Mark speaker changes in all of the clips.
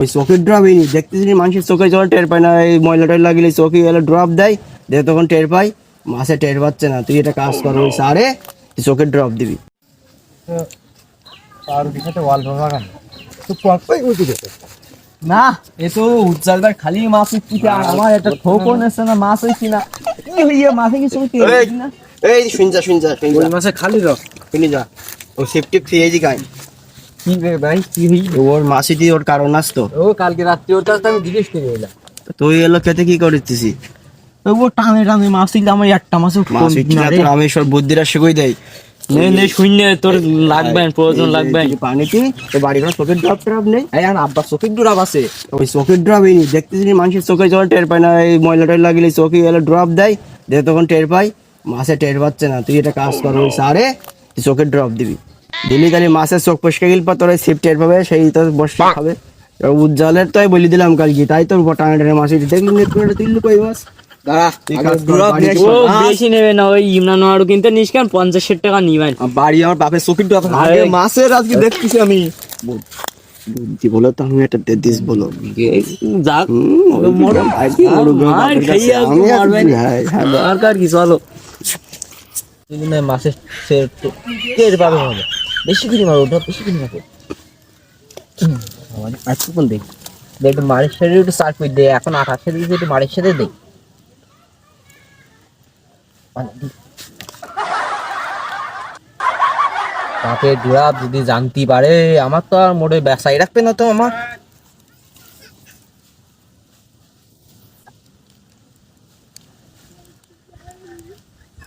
Speaker 1: ওই চোখের ড্রপ এই দেখতেছি মানুষের চোখে জল টের পায় না এই ময়লা টয়লা লাগিলে চোখে এলো ড্রপ দেয় দিয়ে তখন টের পাই মাসে টের পাচ্ছে না। তুই এটা কাজ কর ওই সারে তুই চোখের ড্রপ দিবি।
Speaker 2: আর
Speaker 3: না এ তো উজ্জ্বলবার খালি মাছ উঠতে আমার এটা ঠোকর নেছে না মাছ হইছি না। কি হইয়ে মাছে কিছু তেল না?
Speaker 1: এই শুনজা শুনজা শুনজা
Speaker 2: মাসে খালি রক
Speaker 1: শুনি যা। ও সেফটি খেয়েছি গাই।
Speaker 3: কি রে ভাই? কি হই
Speaker 1: ওর ওর কারণ আসতো
Speaker 3: ও কালকে রাত্রি ওর কাছে আমি জিজ্ঞেস করে এলাম।
Speaker 1: তুই এলো খেতে কি করতেছি
Speaker 3: তো ও টানে টানে মাছ আমার একটা মাছ
Speaker 1: মাছ ইচ্ছে না রামেশ্বর বুদ্ধিরা শিখই দেয়
Speaker 3: নে নে শূন্য তোর লাগবে প্রয়োজন লাগবে।
Speaker 1: পানিতে তো বাড়ি ঘর চোখের ড্রপ ট্রপ নেই
Speaker 3: আর আব্বা চোখের আছে।
Speaker 1: ওই চোখের ড্রপ এই দেখতেছি মানুষের চোখে জল টের পায় না এই ময়লা টয়লা লাগিলে চোখে এলো ড্রপ দেয় দিয়ে তখন টের পাই মাসে টের পাচ্ছে না তুই এটা কাজ কর ওই সারে তুই চোখের ড্রপ দিবি। দিলি তাহলে মাছের চোখ পরিষ্কার গেল পর তোর সেফ টের পাবে সেই তো বসে খাবে। উজ্জ্বলের তো বলি দিলাম কালকে তাই তোর টানা টানা মাছ দেখলি নেট করে তুললি কই মাছ
Speaker 2: আমি।
Speaker 1: বুদ্ধি বলো তো আমি একটা দিস বলো।
Speaker 3: যাক।
Speaker 1: আর কি,
Speaker 3: চলো। টের পাবে বেশি করে মারো, ওটা বেশি করে মারো। আর কি বল দেখ একটু মারের সাথে একটু সার্চ করে, দে, এখন আঠাশ সাথে একটু মারের সাথে দে। বাপে জোড়াপ যদি জানতে পারে, আমার তো আর মোড়ে ব্যবসায় রাখবে না তো আমার।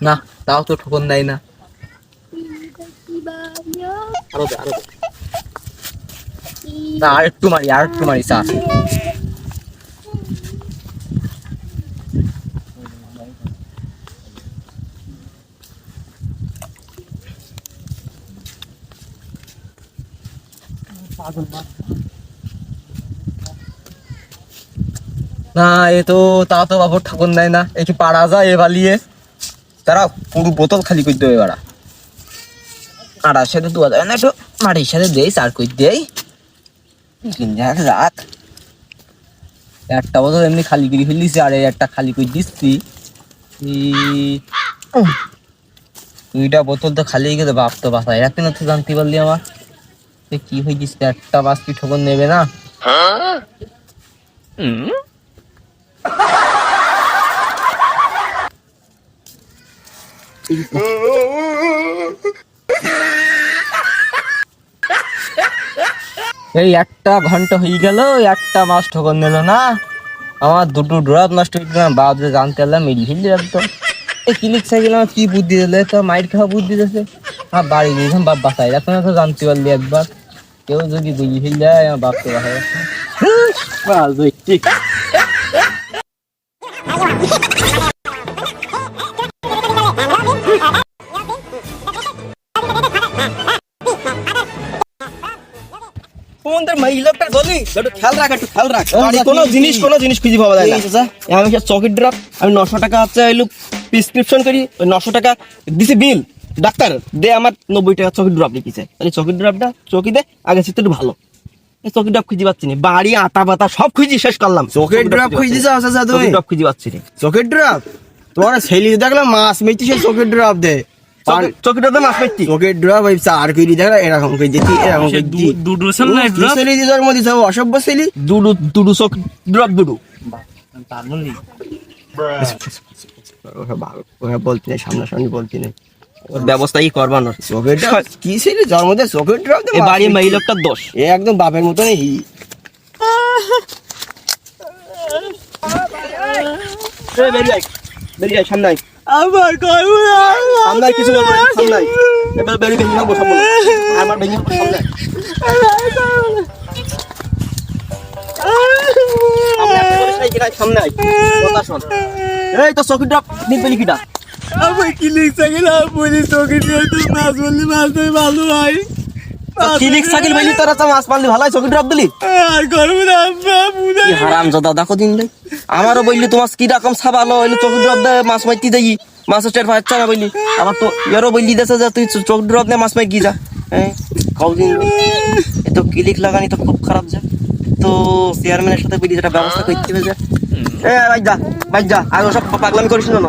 Speaker 3: না, তাও তো ঠকন দেয় না। না, আর একটু মারি, আর একটু মারি না, এ তো তা তো বাবু ঠাকুর দেয় না একটু পাড়া যায় এ বালিয়ে? তারা পুরো বোতল খালি করে দেবে এবার। আড়ার সাথে দু হাজার না একটু মাটির সাথে দেই চার করে দেই হাজার রাখ একটা বোতল এমনি খালি করে ফেলিছি আর একটা খালি করে দিচ্ছি। দুইটা বোতল তো খালি হয়ে গেছে বাপ তো বাসায় রাখতে না তো জানতে পারলি আমার। কি হয়ে গেছে একটা বাস কি ঠকন নেবে না? হুম এই একটা ঘণ্টা হয়ে গেল একটা মাছ ঠকন নিল না। আমার দুটো ড্রপ নষ্ট হয়ে গেল বাপ যে জানতে পারলাম মিল ফিল একদম এই ক্লিনিক সাইকেল আমার কি বুদ্ধি দিলে তো, মাইর খাওয়া বুদ্ধি দিয়েছে আমার বাড়ি গিয়েছিলাম বাপ বাসায় এখন তো জানতে পারলি একবার। কেউ যদি বুঝি ফেল যায়, আমার বাপকে বাসায় ঠিক।
Speaker 1: একটু খেয়াল রাখ একটু খেয়াল রাখ।
Speaker 3: বাড়ি
Speaker 1: কোনো জিনিস কোনো জিনিস খুঁজে পাওয়া যায় না। আমি সে চকের ড্রপ আমি নশো টাকা হচ্ছে এলো প্রেসক্রিপশন করি ওই নশো টাকা দিছি বিল ডাক্তার দে আমার নব্বই টাকা চকের ড্রপ লিখেছে। তাহলে চকের ড্রপটা চকি দে আগে সে একটু ভালো। এই চকের ড্রপ খুঁজে পাচ্ছি না। বাড়ি আতা পাতা সব খুঁজি শেষ করলাম।
Speaker 2: চোখের ড্রপ খুঁজে দিছো আচ্ছা
Speaker 1: ড্রপ খুঁজে পাচ্ছি না।
Speaker 2: ড্রপ তোমার ছেলে দেখলাম মাছ মেয়েছি সে চোখের ড্রপ দে।
Speaker 1: মাছ
Speaker 2: চার এরকম এরকম জন্ম দিছে। অসভ্য
Speaker 1: দুডু দুডু চক ড্রপ দুডু
Speaker 2: ওরা ওরা বলতে নেই সামনাসামনি বলতে নেই।
Speaker 1: ওর ব্যবস্থা কি
Speaker 2: চোখের ছেলে জন্ম দিয়ে চোখের ড্রপ
Speaker 1: এই বাড়ি মহিলাটার দোষ।
Speaker 2: এ একদম বাপের মতন
Speaker 1: বেরিয়ে সামনে
Speaker 3: আমার
Speaker 1: আয়, কিছু বলব না, আয়। এবার বেরিয়ে ভেঙে নেব সামনে আমার ভেঙে না, সামনে আয়। কথা শোন। এই তো কিটা?
Speaker 3: আমার তুই মাছ বললি মাছ ধরে ভালো হয়
Speaker 1: কিলিক সাইকেল বলি তোরা তো মাছ পারলি ভালো হয় চকির ড্রপ দিলি?
Speaker 3: আর করব না
Speaker 1: দাদা দেখো দিন দেই আমারও বললি তোমার কি রকম সাবালো হইল চোখ ড্রপ দে, মাছ মারতে যাই মাছের টের পাচ্ছ না বললি আমার তো ইয়ারও বললি দেশে যা, তুই চোখ ড্রপ দে, মাছ মার গিয়ে যা। হ্যাঁ এ তো ক্লিক লাগানি তো খুব খারাপ যা। তো চেয়ারম্যানের সাথে বলি যেটা ব্যবস্থা করতে হবে যা। এ ভাই যা ভাই যা আর ওসব পাগলামি করিস না